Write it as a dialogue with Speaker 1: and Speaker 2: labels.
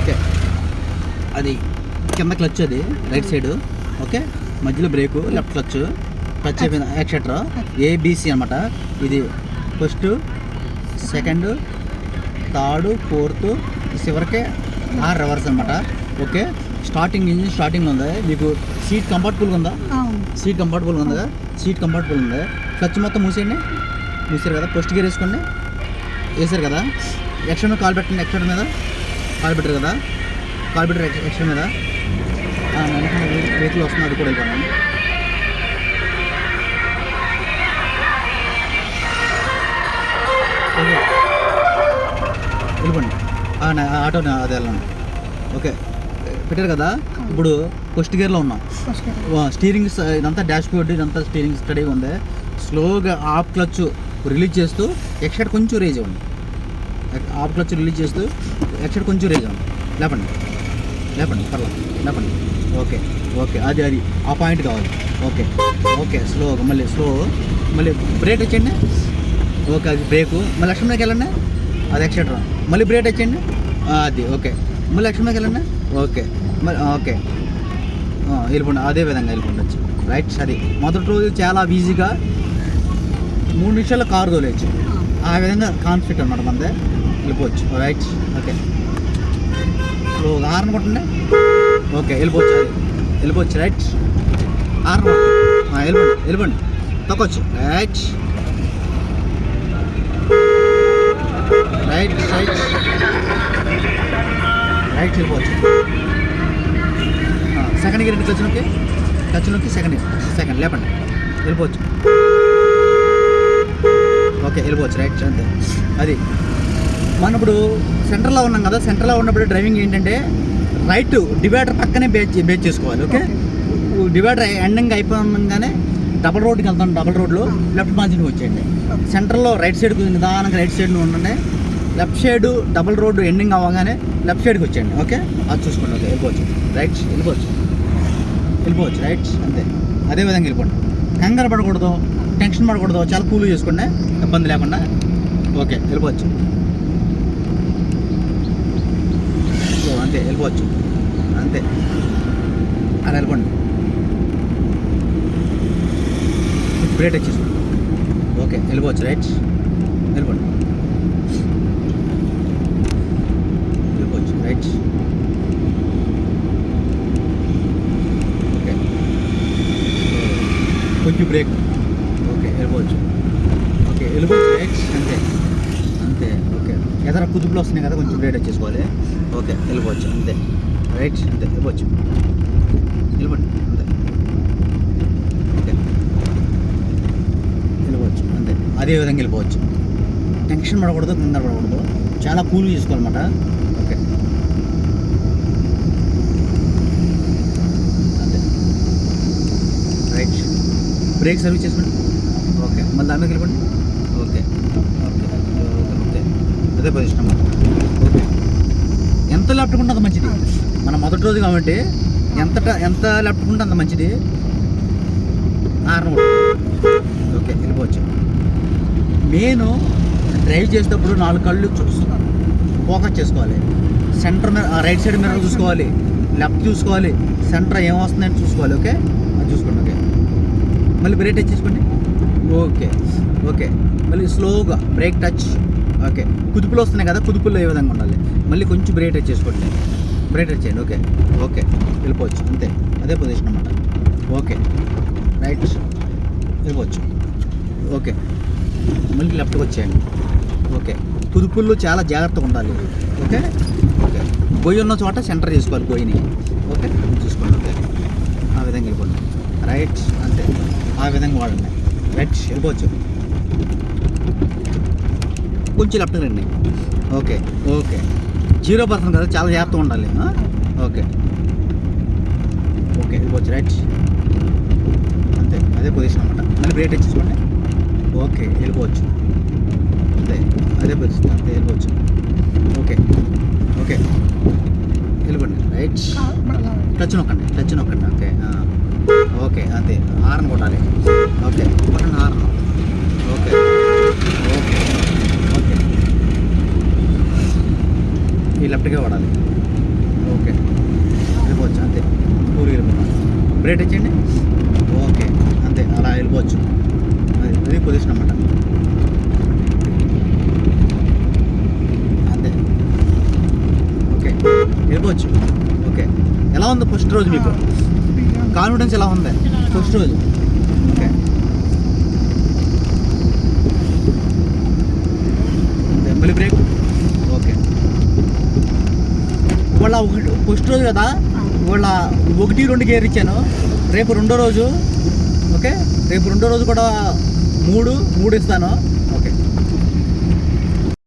Speaker 1: Okay. అది కింద clutch అది రైట్ సైడ్ ఓకే. మధ్యలో బ్రేకు లెఫ్ట్ క్లచ్ క్లచ్ అయిపోయింది ఎక్సెట్రా ఏబిసి అనమాట ఇది ఫస్ట్ సెకండ్ థర్డ్ ఫోర్త్ చివరికే ఆ రివర్స్ అనమాట ఓకే. స్టార్టింగ్ ఇంజిన్ స్టార్టింగ్ ఉంది. మీకు సీట్ కంఫర్టబుల్గా ఉందా? సీట్ కంఫర్టబుల్గా ఉందా? సీట్ కంఫర్టబుల్ ఉంది? క్లచ్ మొత్తం మూసేయండి. మూసారు కదా? ఫస్ట్ గేర్ వేసుకోండి. వేసారు కదా? ఎక్స్ట్రా కాల్ పెట్టండి. ఎక్స్ట్రా మీద. కాల్ పెట్టారు కదా? కాల్ పెట్టారు ఎక్స్- ఎక్స్ట్రా మీద ఆ, వెనకాల వెహి- వెహికల్ వస్తుంది అది కూడా వెళ్ళిపోయాను వెళ్ళిపోండి. ఆటో అదే వెళ్ళండి. ఓకే. పెట్టారు కదా? ఇప్పుడు ఫస్ట్ గేర్లో ఉన్నాం. స్టీరింగ్ ఇదంతా డాష్ బోర్డ్ ఇదంతా స్టీరింగ్ స్టడీగా ఉంది. స్లోగా ఆఫ్ క్లచ్ రిలీజ్ చేస్తూ ఎక్సైడ్ కొంచెం రేజ్ ఇవ్వండి. ఆఫ్ క్లచ్ రిలీజ్ చేస్తూ ఎక్సైడ్ కొంచెం రేజ్ లేపండి. లేపండి పర్లా లేపండి. Okay okay. అది అది. ఆ పాయింట్ కావాలి. ఓకే. ఓకే స్లో మళ్ళీ స్లో మళ్ళీ బ్రేక్ వచ్చండి ఓకే అది బ్రేకు మళ్ళీ లక్ష్మణకి వెళ్ళండి. అది ఎక్సెట్రా మళ్ళీ బ్రేక్ వచ్చండి అది ఓకే. మళ్ళీ లక్ష్మణకి వెళ్ళండి. ఓకే. మళ్ళీ ఓకే. వెళ్ళిపోండి. అదే విధంగా వెళ్ళిపోండొచ్చు రైట్ సరే. మొదటి రోజు చాలా ఈజీగా మూడు నిమిషాల్లో కారు తోలేయచ్చు. ఆ విధంగా కాన్ఫిడెంట్ అనమాట మనదే. వెళ్ళిపోవచ్చు. రైట్ ఓకే ఇప్పుడు హార్న్ కొట్టండి. ఓకే వెళ్ళిపోవచ్చు. అది వెళ్ళిపోవచ్చు రైట్ హార్న్ కొట్టండి. వెళ్ళిపోండి వెళ్ళిపోండి. తొక్కొచ్చు. రైట్ రైట్ రైట్ రైట్ వెళ్ళిపోవచ్చు. సెకండ్ గేర్ టచ్ నొక్కి టచ్ నొక్కి సెకండ్ సెకండ్ లేపండి. వెళ్ళిపోవచ్చు. ఓకే వెళ్ళిపోవచ్చు. రైట్ అంతే. అది. మనం ఇప్పుడు సెంటర్లో ఉన్నాం కదా సెంటర్లో ఉన్నప్పుడు డ్రైవింగ్ ఏంటంటే రైట్ డివైడర్ పక్కనే బేచ్ బేచ్ చేసుకోవాలి ఓకే డివైడర్ ఎండింగ్ అయిపోగానే డబల్ రోడ్కి వెళ్తాం డబల్ రోడ్లో లెఫ్ట్ మార్జిన్కి వచ్చేయండి. సెంటర్లో రైట్ సైడ్ నిదానంగా రైట్ సైడ్ ఉండండి. Left side double road ending అవ్వగానే లెఫ్ట్ సైడ్కి వచ్చేయండి ఓకే అది చూసుకోండి ఓకే వెళ్ళిపోవచ్చు. రైట్ వెళ్ళిపోవచ్చు. వెళ్ళిపోవచ్చు రైట్ అంతే. అదే విధంగా వెళ్ళిపోండి. కంగారు పడకూడదు టెన్షన్ పడకూడదు చాలా కూల్ చేసుకోండి. ఇబ్బంది లేకుండా. ఓకే వెళ్ళిపోవచ్చు సో అంతే వెళ్ళిపోవచ్చు అంతే. అని వెళ్ళిపోండి బ్రేట్ వచ్చేసి ఓకే వెళ్ళిపోవచ్చు రైట్? వెళ్ళిపోండి. వెళ్ళిపోవచ్చు రైట్? ఓకే. కొంచెం బ్రేక్ ఓకే వెళ్ళిపోవచ్చు. ఓకే వెళ్ళిపోవచ్చు రైట్? అంతే. అంతే ఓకే. ఎదర కుదుపులు వస్తున్నాయి కదా కొంచెం రేట్ వచ్చేసుకోవాలి. ఓకే వెళ్ళిపోవచ్చు అంతే. రైట్ అంతే వెళ్ళిపోవచ్చు. వెళ్ళిపోండి అంతే. ఓకే. వెళ్ళిపోవచ్చు అంతే. అదే విధంగా వెళ్ళిపోవచ్చు. టెన్షన్ పడకూడదు కంగారు పడకూడదు. చాలా కూల్ చేసుకోవాలన్నమాట. ఓకే. అంతే. రైట్ బ్రేక్ సర్వీస్ చేసుకోండి. ఓకే. మళ్ళీ దాని మీద వెళ్ళిపోండి. ఓకే. ఓకే. అదే పొజిషన్ ఓకే. ఎంత ల్యాప్టాప్ ఉంటే అంత మంచిది. మన మొదటి రోజు కాబట్టి ఎంత ట- ఎంత ల్యాప్టాప్ ఉంటే అంత మంచిది. ఆరు ఓకే వెళ్ళిపోవచ్చు. నేను డ్రైవ్ చేసేటప్పుడు నాలుగు కళ్ళు చూస్తున్నాను. ఫోకస్ చేసుకోవాలి. సెంటర్ రైట్ సైడ్ మిర్రర్ చూసుకోవాలి. లెఫ్ట్ చూసుకోవాలి. సెంటర్ ఏం వస్తుందని చూసుకోవాలి ఓకే? అది చూసుకోండి ఓకే? మళ్ళీ బ్రేక్ టచ్ చేసుకోండి. Okay okay. మళ్ళీ స్లోగా బ్రేక్ టచ్ ఓకే. కుదుపులు వస్తున్నాయి కదా కుదుపుల్లో ఏ విధంగా ఉండాలి? మళ్ళీ కొంచెం బ్రేట్ చేసుకోండి. బ్రేక్ చేయండి. ఓకే. ఓకే. వెళ్ళిపోవచ్చు. అంతే. అదే పొజిషన్ అనమాట ఓకే. రైట్ వెళ్ళిపోవచ్చు. ఓకే. మళ్ళీ లెఫ్ట్కి వచ్చేయండి. ఓకే. కుదుపుల్లో చాలా జాగ్రత్తగా ఉండాలి. ఓకే? ఓకే. గొయ్యి ఉన్న చోట సెంటర్ చేసుకోవాలి గొయ్యిని ఓకే? చూసుకోండి. ఓకే. ఆ విధంగా వెళ్ళిపోండి. రైట్ అంతే. ఆ విధంగా వాడండి. రైట్ వెళ్ళిపోవచ్చు. కొంచెం లెఫ్ట్ రండి. Okay okay. జీరో పర్సెంట్ కదా చాలా జాగ్రత్తగా ఉండాలి. ఓకే. ఓకే వెళ్ళిపోవచ్చు రైట్ అంతే అదే పొజిషన్ అనమాట మళ్ళీ బ్రేక్ తెచ్చేసుకోండి ఓకే వెళ్ళిపోవచ్చు. అంతే అదే పొజిషన్ అంతే వెళ్ళిపోవచ్చు. Okay okay. వెళ్ళిపోండి. రైట్ టచ్ నొక్కండి టచ్ నొక్కండి. ఓకే ఓకే అంతే. హార్న్ కొట్టాలి. ఓకే కొట్టండి హార్న్ ఓకే ఓకే. ఈ లెఫ్ట్గా పడాలి. ఓకే. వెళ్ళిపోవచ్చు అంతే. పూరి వెళ్ళిపోవాలి. బ్రేక్ ఇచ్చండి ఓకే. అంతే అలా వెళ్ళిపోవచ్చు. అది అది పొజిషన్ అనమాట అంతే. ఓకే. వెళ్ళిపోవచ్చు. ఓకే. ఎలా ఉంది ఫస్ట్ రోజు మీకు? కాన్ఫిడెన్స్ ఎలా ఉంది? ఫస్ట్ రోజు. ఓకే. మళ్ళీ బ్రేక్. ఇవాళ ఒకటి ఫస్ట్ రోజు కదా ఇవాళ ఒకటి రెండు గేర్ ఇచ్చాను. రేపు రెండో రోజు ఓకే? రేపు రెండో రోజు కూడా మూడు మూడు ఇస్తాను.